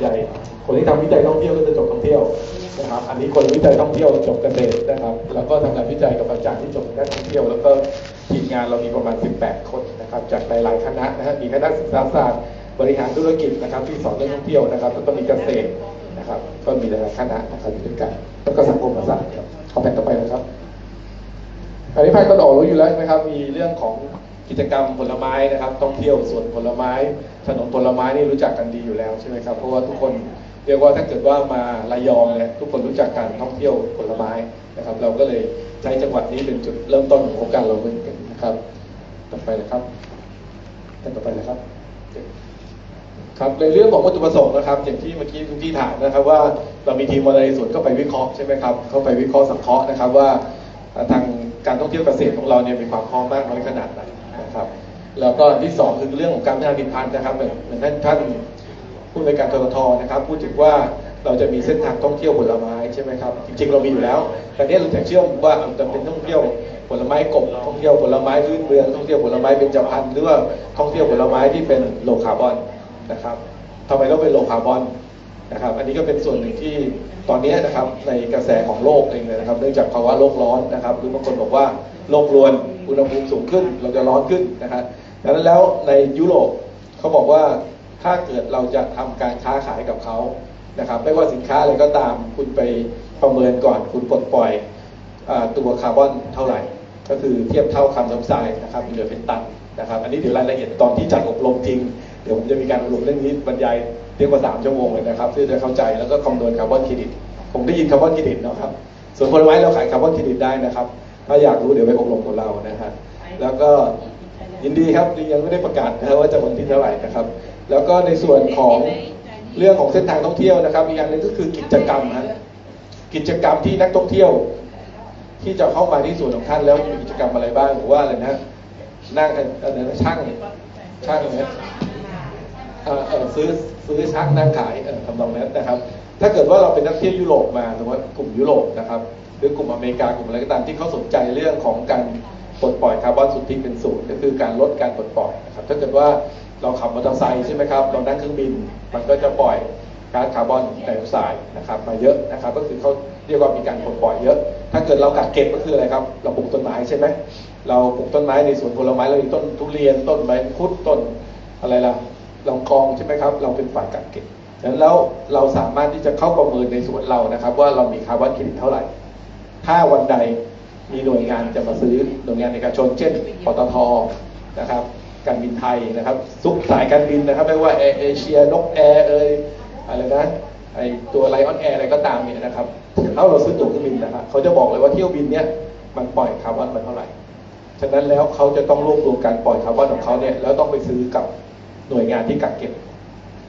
ใหญ่คนที่ทำวิจัยท่องเที่ยวก็จะจบท่องเที่ยวนะครับ อันนี้คนวิจัยท่องเที่ยวจบเกษตรนะครับ แล้วก็ทำงานวิจัยกับอาจารย์ที่จบด้านท่องเที่ยว แล้วก็ทีมงานเรามีประมาณ 18 คนนะครับ จากหลายๆคณะนะฮะมีคณะศึกษาศาสตร์บริหารธุรกิจนะครับ ที่สอนเรื่องท่องเที่ยวนะครับแล้วก็มีเกษตรนะครับ ก็มีหลายๆคณะนะครับอยู่ด้วยกันแล้วก็สังคมศาสตร์ครับขอแผ่นต่อไปนะครับอันนี้ภาคตะวันอกรู้อยู่แล้วใช่ไหมครับ มีเรื่องของ กิจกรรมผลไม้นะครับท่องเที่ยวสวนผลไม้ ถนนผลไม้นี่รู้จักกันดีอยู่แล้วใช่ไหมครับเพราะว่าทุกคนเรียกว่าถ้าเกิดว่ามาระยองเนี่ยทุกคนรู้จักการท่องเที่ยวผลไม้นะครับ เราก็เลยใช้จังหวัดนี้เป็นจุดเริ่มต้นของโครงการเราเหมือนกันนะครับต่อไปนะครับท่านต่อไปนะครับครับในเรื่องของวัตถุประสงค์นะครับ อย่างที่เมื่อกี้คุณพี่ถามนะครับ ว่าเรามีทีมวารณส่วนเข้าไปวิเคราะห์ใช่ไหมครับเข้าไปวิเคราะห์สังเคราะห์นะครับว่าทางการท่องเที่ยวเกษตรของเราเนี่ยมีความพร้อมมากน้อยขนาดไหน นะครับ แล้วก็ที่สองคือเรื่องของการพัฒนาผลิตภัณฑ์นะครับเหมือนเหมือนท่านท่านผู้ในการทททนะครับ พูดถึงว่าเราจะมีเส้นทางท่องเที่ยวผลไม้ใช่ไหมครับ จริง ๆ เรามีอยู่แล้ว แต่เนี้เราจะเชื่อมว่าจะเป็นท่องเที่ยวผลไม้กบท่องเที่ยวผลไม้พื้นเมืองท่องเที่ยวผลไม้เบญจพรรณหรือว่าท่องเที่ยวผลไม้ที่เป็นโลคาร์บอนนะครับทำไมต้องเป็นโลคาร์บอนนะครับ อันนี้ก็เป็นส่วนหนึ่งที่ตอนนี้นะครับในกระแสของโลกเองเลยนะครับ เนื่องจากภาวะโลกร้อนนะครับ หรือบางคนบอกว่า โลกรวนอุณหภูมิสูงขึ้น เราจะร้อนขึ้นนะครับดังนั้นแล้วในยุโรปเขาบอกว่าถ้าเกิดเราจะทำการค้าขายกับเขานะครับ ไม่ว่าสินค้าอะไรก็ตามคุณไปประเมินก่อนคุณปลดปล่อยอตัวคาร์บอนเท่าไหร่ ก็คือเทียบเท่าคาร์บอนไดออกไซด์นะครับเหลือเป็นตันนะครับ อันนี้เดี๋ยวรายละเอียดตอนที่จัดอบรมจริง เดี๋ยวผมจะมีการอบรมเรื่องนี้บรรยายเรียกว่าสามชั่วโมงเลยนะครับเพื่อจะเข้าใจแล้วก็คำนวณคาร์บอนเครดิต ผมได้ยินคาร์บอนเครดิตเนาะครับ ส่วนผลไม้เราขายคาร์บอนเครดิตได้นะครับ ถ้าอยากรู้เดี๋ยวไปอบรมกับเรานะฮะแล้วก็ยินดีครับยังไม่ได้ประกาศนะครับว่าจะวันที่เท่าไหร่นะครับ แล้วก็ในส่วนของเรื่องของเส้นทางท่องเที่ยวนะครับอีกอย่างหนึงก็คือกิจกรรมฮะกิจกรรมที่นักท่องเที่ยว ที่จะเข้ามาที่ส่วนของท่านแล้วมีกิจกรรมอะไรบ้างหรือว่าอะไรนะนั่งเอ่ออะไรนะช่างช่างอะไรนะเอ่อเอ่อซื้อซื้อช่างนั่งขายเอ่อทำนองนั้นนะครับ ถ้าเกิดว่าเราเป็นนักเที่ยวยุโรปมาสมมติว่ากลุ่มยุโรปนะครับ หรือกลุ่มอเมริกากลุ่มอะไรก็ตามที่เขาสนใจเรื่องของการปลดปล่อยคาร์บอนสุทธิเป็นศูนย์ก็คือการลดการปลดปล่อยนะครับถ้าเกิดว่าเราขับมอเตอร์ไซค์ใช่ไหมครับเรานั่งเครื่องบิน มันก็จะปล่อยก๊าซคาร์บอนไดออกไซด์นะครับมาเยอะนะครับก็คือเขาเรียกว่ามีการปลดปล่อยเยอะ ถ้าเกิดเรากักเก็บก็คืออะไรครับเราปลูกต้นไม้ใช่ไหมเราปลูกต้นไม้ในสวนผลไม้เรามีต้นทุเรียนต้นใบคุดต้นอะไรล่ะลองกองใช่ไหมครับเราเป็นฝ่ายกักเก็บดังนั้นแล้วเราสามารถที่จะเข้าประเมินในสวนเรานะครับ ว่าเรามีคาร์บอนเครดิตเท่าไหร่ ถ้าวันใดมีหน่วยงานจะมาซื้อหน่วยงานเอกชน เช่นปตทนะครับการบินไทยนะครับซุปสายการบินนะครับไม่ว่าแอร์เอเชียนกแอร์เอยอะไรนะไอตัวไลออนแอร์อะไรก็ตามเนี่ยนะครับถ้าเราซื้อตั๋วเครื่องบินนะครับเขาจะบอกเลยว่าเที่ยวบินเนี้ยมันปล่อยคาร์บอนมาเท่าไหร่ฉะนั้นแล้วเขาจะต้องรวบรวมการปล่อยคาร์บอนของเขาเนี่ยแล้วต้องไปซื้อกับหน่วยงานที่กักเก็บ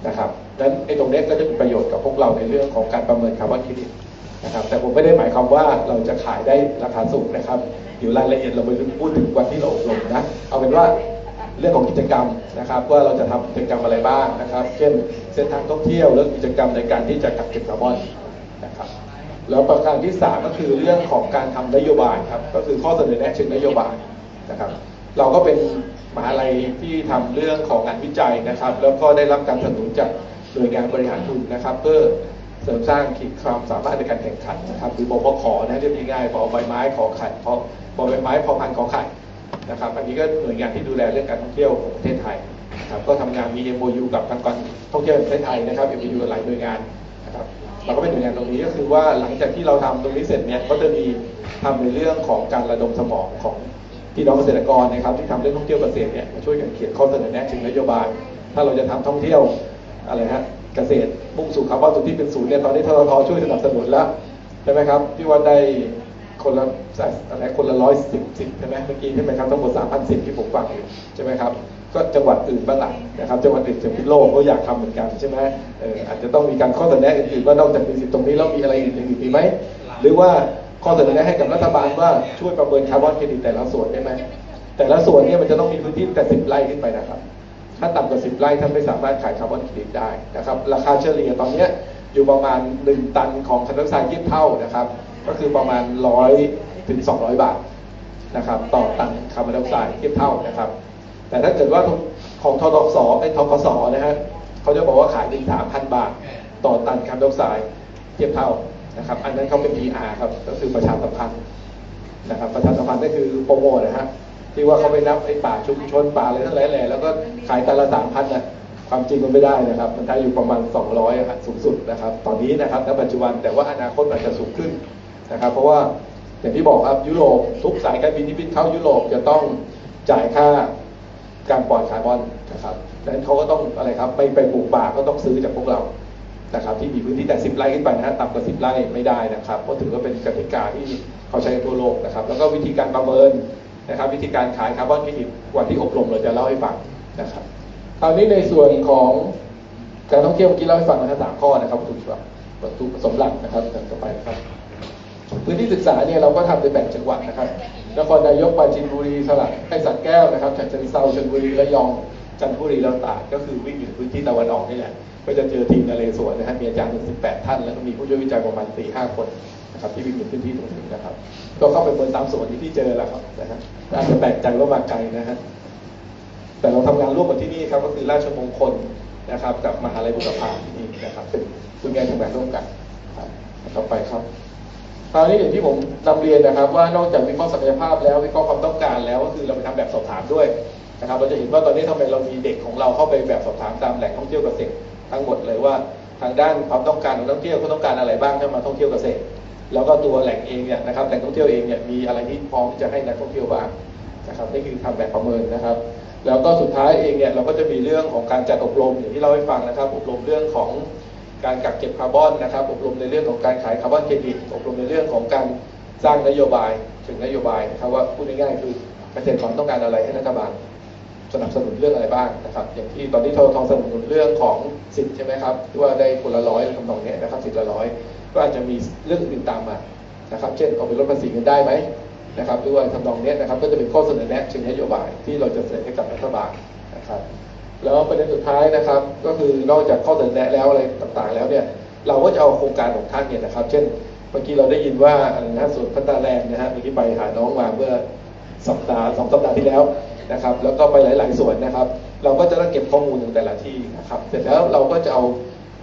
นะครับดังนั้นไอ้ตรงนี้ก็จะเป็นประโยชน์กับพวกเราในเรื่องของการประเมินคาร์บอนเครดิต นะครับแต่ผมไม่ได้หมายความว่าเราจะขายได้ราคาสูงนะครับเดี๋ยวรายละเอียดเราไปพูดถึงวันที่เราอบรมนะเอาเป็นว่าเรื่องของกิจกรรมนะครับว่าเราจะทำกิจกรรมอะไรบ้างนะครับ เช่นเส้นทางท่องเที่ยวหรือกิจกรรมในการที่จะกักเก็บคาร์บอนนะครับแล้วประการที่ 3 ก็คือเรื่องของการทำนโยบายครับก็คือข้อเสนอแนะเชิงนโยบายนะครับ เราก็เป็นมหาลัยที่ทำเรื่องของงานวิจัยนะครับ แล้วก็ได้รับการสนับสนุนจากหน่วยงานบริหารทุนนะครับ เพื่อ เสริมสร้างขีดความสามารถในการแข่งขันนะครับหรือบพขอนะเรียกง่ายๆบอใบไม้ขอไข่พอบอใบไม้พอพันขอไข่นะครับอันนี้ก็หน่วยงานที่ดูแลเรื่องการท่องเที่ยวของประเทศไทยนะครับก็ทำงานมี MOU กับทางการท่องเที่ยวประเทศไทยนะครับ MOU กับหลายหน่วยงานนะครับเราก็เป็นหน่วยงานตรงนี้ก็คือว่าหลังจากที่เราทำตรงนี้เสร็จเนี่ยก็จะมีทำในเรื่องของการระดมสมองของพี่น้องเกษตรกรนะครับที่ทำเรื่องท่องเที่ยวเกษตรเนี่ยมาช่วยกันเขียนข้อเสนอแนะถึงนโยบาย ถ้าเราจะทำท่องเที่ยวอะไรฮะ เกษตรมุ่งสู่คาร์บอนสุทธิเป็นศูนย์เนี่ยตอนนี้ทททช่วยสนับสนุนแล้วใช่ไหมครับที่ว่าได้คนละอะไรคนละร้อยสิบสิบใช่ไหมเมื่อกี้ใช่ไหมครับทั้งหมดสามพันสิบที่ผมฟังอยู่ใช่ไหมครับก็จังหวัดอื่นบ้างละนะครับจังหวัดอื่นจังหวัดโลกก็อยากทำเหมือนกันใช่ไหมเอออาจจะต้องมีการข้อเสนอแนะอื่นๆว่านอกจากมีสิทธิ์ตรงนี้แล้วมีอะไรอื่นๆอีกไหมหรือว่าข้อเสนอแนะให้กับรัฐบาลว่าช่วยประเมินคาร์บอนเครดิตแต่ละส่วนได้ไหมแต่ละส่วนเนี่ยมันจะต้องมีพื้นที่แต่สิบไร่ขึ้นไปนะครับ ถ้าต่ำกว่า 10 ไร่ท่านไม่สามารถขายคาร์บอนเครดิตได้นะครับราคาเฉลี่ยตอนนี้อยู่ประมาณ 1 ตันของคาร์บอนไดออกไซด์เทียบเท่านะครับก็คือประมาณ 100 ถึง 200 บาทนะครับต่อตันคาร์บอนไดออกไซด์เทียบเท่านะครับแต่ถ้าเกิดว่าของททสไอ้ทกสนะฮะเขาจะบอกว่าขายถึง3,000 บาท ต่อตันคาร์บอนไดออกไซด์เทียบเท่านะครับอันนั้นเขาเป็น PR ครับก็คือประชาสัมพันธ์นะครับประชาสัมพันธ์ก็คือโปรโมทนะฮะ ที่ว่าเขาไปนับไอ้ป่าชุมชนป่าอะไรทั้งหลายแหล่แล้วก็ขายตันละสามพันนะความจริงมันไม่ได้นะครับ มันได้อยู่ประมาณ 200อะครับสูงสุดนะครับ ตอนนี้นะครับณปัจจุบันแต่ว่าอนาคตอาจจะสูงขึ้นนะครับ เพราะว่าอย่างที่บอกครับยุโรปทุกสายการบินที่บินเข้ายุโรปจะต้องจ่ายค่าการปล่อยคาร์บอนนะครับดังนั้นเขาก็ต้องอะไรครับไปไปปลูกป่าก็ต้องซื้อจากพวกเรานะครับที่มีพื้นที่แต่ 10 ไร่ขึ้นไปนะฮะต่ำกว่า 10 ไร่ไม่ได้นะครับ เพราะถือว่าเป็นกติกาที่เขาใช้ทั่วโลกนะครับ แล้วก็วิธีการประเมิน นะครับ วิธีการขายคาร์บอนเครดิตวันที่อบรมเราจะเล่าให้ฟังนะครับคราวนี้ในส่วนของการท่องเที่ยวเมื่อกี้เล่าให้ฟังมาทั้งสามข้อนะครับวัตถุวัตถุประสงค์หลักนะครับต่อไปนะครับ พื้นที่ศึกษาเนี่ยเราก็ทำในแบ่งจังหวัดนะครับนครนายกปราจีนบุรีสระไอ้สัตแก้วนะครับฉะเชิงเทราชลบุรีระยองจันทบุรีแล้วตาดก็คือวิ่งอยู่พื้นที่ตะวันออกนี่แหละก็จะเจอทีมนเรศวรนะฮะมีอาจารย์ถึง18 ท่าน แล้วก็มีผู้ช่วยวิจัยประมาณ4-5คน นะครับที่วิ่งอยู่พื้นที่ตรงนี้นะครับ ก็เข้าไปเปิดตามส่วนที่ที่เจอแหละครับนะฮะอาจจะแปลกใจว่ามาไกลนะฮะแต่เราทำงานร่วมกับที่นี่ครับก็คือราชมงคลนะครับ กับมหาลัยบุรพาที่นี่นะครับเป็นคุณงานทำงานร่วมกันครับต่อไปครับคราวนี้อย่างที่ผมนำเรียนนะครับ ว่านอกจากวิเคราะห์ศักยภาพแล้ววิเคราะห์ความต้องการแล้วก็คือเราไปทำแบบสอบถามด้วยนะครับ เราจะเห็นว่าตอนนี้ทำไมเรามีเด็กของเราเข้าไปแบบสอบถามตามแหล่งท่องเที่ยวเกษตรทั้งหมดเลยว่าทางด้านความต้องการของนักท่องเที่ยวเขาต้องการอะไรบ้างถ้ามาท่องเที่ยวเกษตร แล้วก็ตัวแหล่งเองเนี่ยนะครับแหล่งท่องเที่ยวเองเนี่ยมีอะไรที่พร้อมที่จะให้นักท่องเที่ยวบ้างนะครับนี่คือทำแบบประเมินนะครับ แล้วก็สุดท้ายเองเนี่ยเราก็จะมีเรื่องของการจัดอบรมอย่างที่เราให้ฟังนะครับ อบรมเรื่องของการกักเก็บคาร์บอนนะครับ อบรมในเรื่องของการขายคาร์บอนเครดิต อบรมในเรื่องของการสร้างนโยบายถึงนโยบายนะครับว่าพูดง่ายๆคือเกษตรกรต้องการอะไรให้รัฐบาล สนับสนุนเรื่องอะไรบ้างนะครับอย่างที่ตอนนี้ททสนับสนุนเรื่องของสิทธิ์ใช่ไหมครับที่ว่าได้คนละร้อยทำนองนี้นะครับสิทธิ์ละร้อยก็อาจจะมีเรื่องอื่นตามมานะครับ เช่นเอาไปลดภาษีเงินได้ไหมนะครับหรือว่าทำนองนี้นะครับก็จะเป็นข้อเสนอแนะเชิงนโยบายที่เราจะเสนอให้กับรัฐบาลนะครับแล้วประเด็นสุดท้ายนะครับ ก็คือนอกจากข้อเสนอแนะแล้วอะไรต่างๆ แล้วเนี่ยเราก็จะเอาโครงการของท่านเนี่ยนะครับ เช่นเมื่อกี้เราได้ยินว่าอะไรนะส่วนพัฒนาแรงนะฮะเมื่อกี้ไปหาน้องมาเมื่อ สัปดาห์สองสัปดาห์ที่แล้วนะครับ แล้วก็ไปหลาย ๆ ส่วนนะครับ เราก็จะต้องเก็บข้อมูลของแต่ละที่นะครับ เสร็จแล้วเราก็จะเอา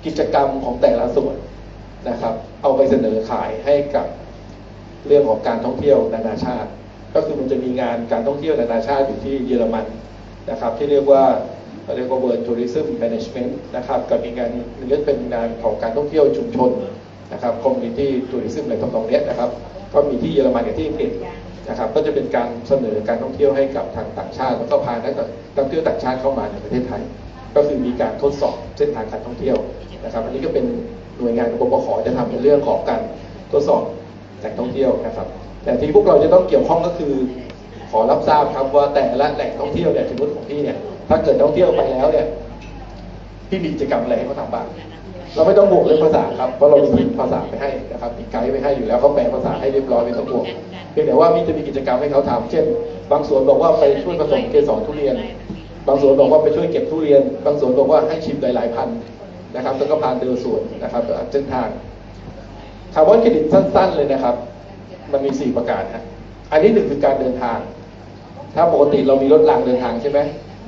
กิจกรรมของแต่ละส่วนนะครับ เอาไปเสนอขายให้กับเรื่องของการท่องเที่ยวนานาชาติ ก็คือมันจะมีงานการท่องเที่ยวนานาชาติอยู่ที่เยอรมันนะครับ ที่เรียกว่าเรียกว่า World Tourism Management นะครับกับอีงานหนึงก็เป็นงานของการท่องเที่ยวชุมชนนะครับ Community Tourism อะไรทำนองเนี้นะครับ ก็มีที่เยอรมันกับที่อังกฤษ นะครับก็จะเป็นการเสนอการท่องเที่ยวให้กับทางต่างชาติ แล้วก็พานักท่องเที่ยวต่างชาติเข้ามาในประเทศไทย ก็คือมีการทดสอบเส้นทางการท่องเที่ยวนะครับอันนี้ก็เป็นหน่วยงานของกบขจะทำในเรื่องของการทดสอบแหล่งท่องเที่ยวนะครับ แต่ที่พวกเราจะต้องเกี่ยวข้องก็คือ ขอรับทราบครับว่าแต่ละแหล่งท่องเที่ยวเนี่ยสมมติของพี่เนี่ยถ้าเกิดท่องเที่ยวไปแล้วเนี่ยพี่มีกิจกรรมอะไรให้เขาทำบ้าง เราไม่ต้องบวกเรื่องภาษาครับเพราะเรามีภาษาไปให้นะครับมีไกด์ไปให้อยู่แล้วเขาแปลภาษาให้เรียบร้อยไม่ต้องบวกเพียงแต่ว่ามีจะมีกิจกรรมให้เขาทำเช่น บางสวนบอกว่าไปช่วยผสมเกสรทุเรียน บางสวนบอกว่าไปช่วยเก็บทุเรียน บางสวนบอกว่าให้ชิมหลายๆพันนะครับแล้วก็พานเดินสวนนะครับเส้นทางคาร์บอนเครดิตสั้น ๆ เลยนะครับ มันมี 4 ประการฮะอันที่หนึ่งคือการเดินทาง ถ้าปกติเรามีรถรางเดินทางใช่ไหม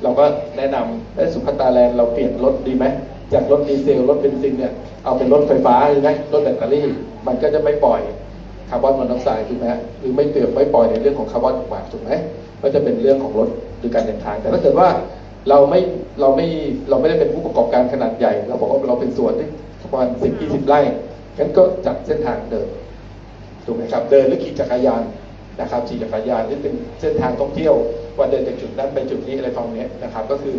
เราก็แนะนำไอ้สุพัตตาแลนด์เราเปลี่ยนรถดีไหม จากรถดีเซลรถเบนซินเนี่ยเอาเป็นรถไฟฟ้าใช่ไหมรถแบตเตอรี่ มันก็จะไม่ปล่อยคาร์บอนมอนอกไซด์ถูกไหมหรือไม่เตือนไม่ปล่อยในเรื่องของคาร์บอนออกมาถูกไหมก็จะเป็นเรื่องของรถหรือการเดินทาง แต่ถ้าเกิดว่าเราไม่เราไม่เราไม่ได้เป็นผู้ประกอบการขนาดใหญ่ เราบอกว่าเราเป็นส่วนที่ประมาณสิบยี่สิบไร่งั้นก็จัดเส้นทางเดินถูกไหมครับเดินหรือขี่จักรยานนะครับขี่จักรยานนี่เป็นเส้นทางท่องเที่ยวว่าเดินจากจุดนั้นไปจุดนี้อะไรตรงนี้นะครับ ก็คือ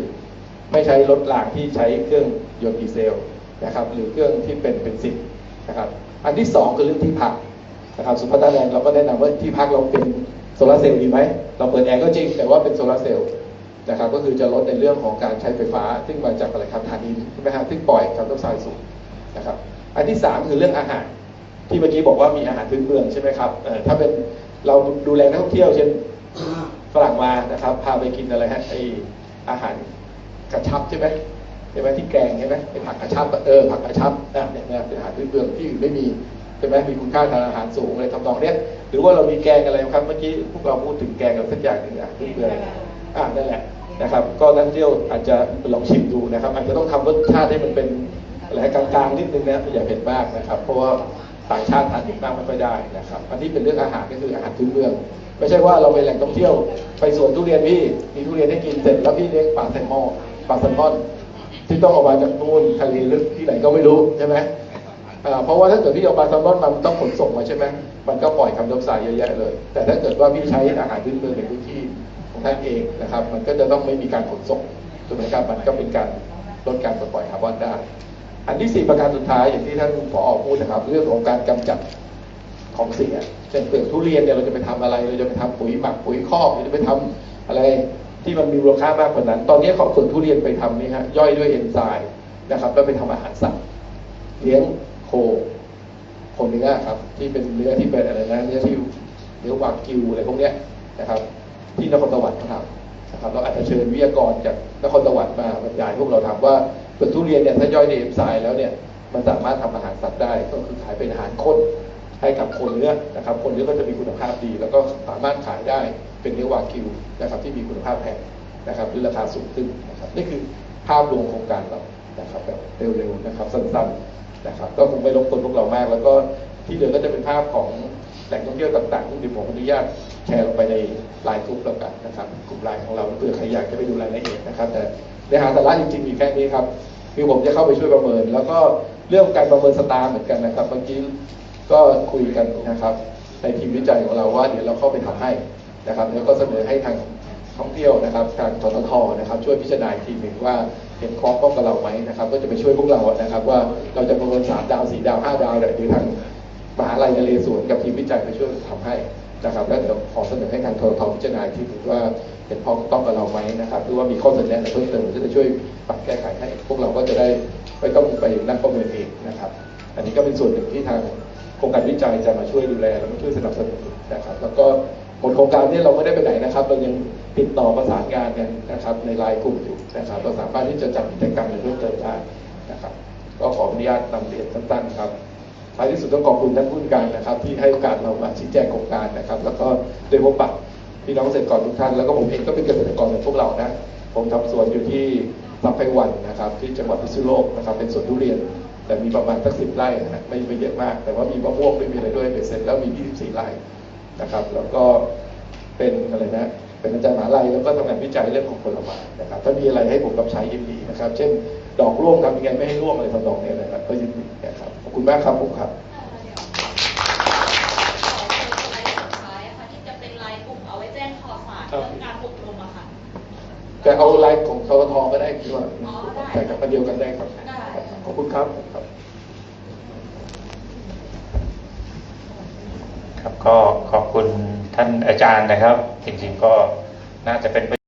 ไม่ใช้รถรางที่ใช้เครื่องยนต์ดีเซลนะครับหรือเครื่องที่เป็นเป็นสิบนะครับอันที่สองคือเรื่องที่พักนะครับสุพัฒนาแลนด์เราก็แนะนำว่าที่พักเราเป็นโซลาร์เซลล์ดีไหมเราเปิดแอร์ก็จริง แต่ว่าเป็นโซลาร์เซลล์นะครับก็คือจะลดในเรื่องของการใช้ไฟฟ้า ซึ่งมาจากอะไรครับถ่านหินใช่ไหมครับซึ่งปล่อยคาร์บอนไดออกไซด์สูงนะครับอันที่สามคือเรื่องอาหาร ที่เมื่อกี้บอกว่ามีอาหารพื้นเมืองใช่ไหมครับเอ่อถ้าเป็นเราดูแลนักท่องเที่ยวเช่นฝรั่งมานะครับพาไปกินอะไรฮะไออาหาร กระชับใช่ไหมใช่ไหมที่แกงใช่ไหมไอผักกระชับเออผักกระชับนะเนี่ยเนี่ยเป็นอาหารพื้นเมืองที่อื่นไม่มีใช่ไหมมีคุณค่าทางอาหารสูงอะไรทำนองเนี้ยหรือว่าเรามีแกงอะไรครับเมื่อกี้พวกเราพูดถึงแกงอะไรสักอย่างหนึ่งอะพื้นเมืองอ่านั่นแหละนะครับ ก็นักท่องเที่ยวอาจจะลองชิมดูนะครับ อาจจะต้องทำรสชาติให้มันเป็นอะไรกลางๆนิดนึงนะอย่าเผ็ดมากนะครับ เพราะว่าต่างชาติทานเผ็ดมากไม่ค่อยได้นะครับ อันนี้เป็นเรื่องอาหารก็คืออาหารพื้นเมืองไม่ใช่ว่าเราไปแหล่งท่องเที่ยว ไปสวนทุเรียนพี่มีทุเรียนให้กินเสร็จแล้วพี่เลี้ยงปลาแซลมอน ปลาแซลมอนที่ต้องเอามาจากนู่นทะเลลึกที่ไหนก็ไม่รู้ใช่ไหมเพราะว่าถ้าเกิดพี่เอาปลาแซลมอนมามันต้องขนส่งมาใช่ไหมมันก็ปล่อยคำน้ำสายเยอะแยะเลย แต่ถ้าเกิดว่าพี่ใช้อาหารพื้นเมืองในพื้นที่ของท่านเองนะครับ มันก็จะต้องไม่มีการขนส่งถูกไหมครับมันก็เป็นการลดการปล่อยคาร์บอนได้ อันที่สี่ประการสุดท้ายอย่างที่ท่านผอพูดนะครับ เรื่องของการกำจัดของเสียเช่นเปลือกทุเรียนเนี่ยเราจะไปทำอะไร เราจะไปทำปุ๋ยหมักปุ๋ยคอกเราจะไปทำอะไร ที่มันมีมูลค่ามากกว่านั้น ตอนนี้ของส่วนทุเรียนไปทำนี่ฮะย่อยด้วยเอนไซม์นะครับ แล้วไปทำอาหารสัตว์เลี้ยงโคโคเนื้อครับ ที่เป็นเนื้อที่เป็นอะไรนะเนื้อที่เนื้อวากิวอะไรพวกเนี้ยนะครับ ที่นครสวรรค์เขาทำนะครับเราอาจจะเชิญวิทยากรจากนครสวรรค์มาบรรยายพวกเราทำว่าเปลือกทุเรียนเนี่ยถ้าย่อยในเอนไซม์แล้วเนี่ยมันสามารถทำอาหารสัตว์ได้ก็คือขายเป็นอาหารข้น ให้กับคนเนื้อนะครับ คนเนื้อก็จะมีคุณภาพดี แล้วก็สามารถขายได้เป็นเนื้อวากิวนะครับที่มีคุณภาพแพงนะครับด้วยราคาสูงขึ้นนะครับนี่คือภาพรวมโครงการเรานะครับแบบเร็วๆนะครับสั้นๆนะครับก็คงไม่รบกวนพวกเรามาก แล้วก็ที่เหลือก็จะเป็นภาพของแหล่งท่องเที่ยวต่างๆที่ดิผมอนุญาตแชร์ลงไปในไลน์กลุ่มแล้วกันนะครับกลุ่มไลน์ของเราเพื่อใครอยากจะไปดูรายละเอียดนะครับ แต่เนื้อหาสาระจริงๆมีแค่นี้ครับคือผมจะเข้าไปช่วยประเมิน แล้วก็เรื่องการประเมินสตาร์เหมือนกันนะครับเมื่อกี้ ก็คุยกันนะครับ ในทีมวิจัยของเราว่าเดี๋ยวเราเข้าไปทำให้นะครับ แล้วก็เสนอให้ทางท่องเที่ยวนะครับทางทททนะครับ ช่วยพิจารณาอีกทีหนึ่งว่าเห็นคล้องต้องกับเราไหมนะครับ ก็จะไปช่วยพวกเรานะครับ ว่าเราจะประเมินสามดาวสี่ดาวห้าดาวเนี่ยหรือทางมหาลัยนเรศวรกับทีมวิจัยไปช่วยทำให้นะครับแล้วเดี๋ยวขอเสนอให้ทางทททพิจารณาอีกทีหนึ่งว่าเห็นพ้องต้องกับเราไหมนะครับหรือว่ามีข้อเสนอแนะอะไรเพิ่มเติมที่จะช่วยปรับแก้ไขให้ พวกเราก็จะได้ไม่ต้องไปนั่งประเมินเองนะครับ อันนี้ก็เป็นส่วนหนึ่งที่ทาง โครงการวิจัยจะมาช่วยดูแลและมาช่วยสนับสนุนนะครับ แล้วก็ผลโครงการนี้เราไม่ได้ไปไหนนะครับ เรายังติดต่อประสานงานกันนะครับ ในไลน์กลุ่มอยู่นะครับ เราสามารถที่จะจัดกิจกรรมในเพิ่มเติมได้นะครับ ก็ขออนุญาตนำเรียนสั้นๆครับท้ายที่สุดต้องขอบคุณท่านผู้การนะครับ ที่ให้โอกาสเรามาชี้แจงโครงการนะครับ แล้วก็ได้พบปะพี่น้องเกษตรกรทุกท่านแล้วก็ผมเองก็เป็นเกษตรกรเหมือนพวกเรานะผมทำสวนอยู่ที่สัพไพวันนะครับ ที่จังหวัดพิษณุโลกนะครับ เป็นสวนทุเรียน แต่มีประมาณสักสิบไร่นะฮะไม่ไม่เยอะมาก แต่ว่ามีมะม่วงไม่มีอะไรด้วยเป็นเสร็จแล้วมี 24 ไร่นะครับ แล้วก็เป็นอะไรนะเป็นอาจารย์มหาลัยแล้วก็ทำงานวิจัยเรื่องของผลไม้นะครับ ถ้ามีอะไรให้ผมรับใช้ยินดีนะครับ เช่น ดอกร่วงทำยังไงไม่ให้ร่วงอะไรทำนองเนี้ยนะครับ ก็ยินดีนะครับขอบคุณมากครับผมครับที่จะเป็นไลน์กลุ่มเอาไว้แจ้งข่าวสารครับเรื่องการอบรมอะค่ะแต่เอาไลน์ของททก็ได้คือว่าอ๋อได้แต่กับอันเดียวกันได้ครับได้ ขอบคุณครับ ครับก็ขอบคุณท่านอาจารย์นะครับ จริงๆก็น่าจะเป็น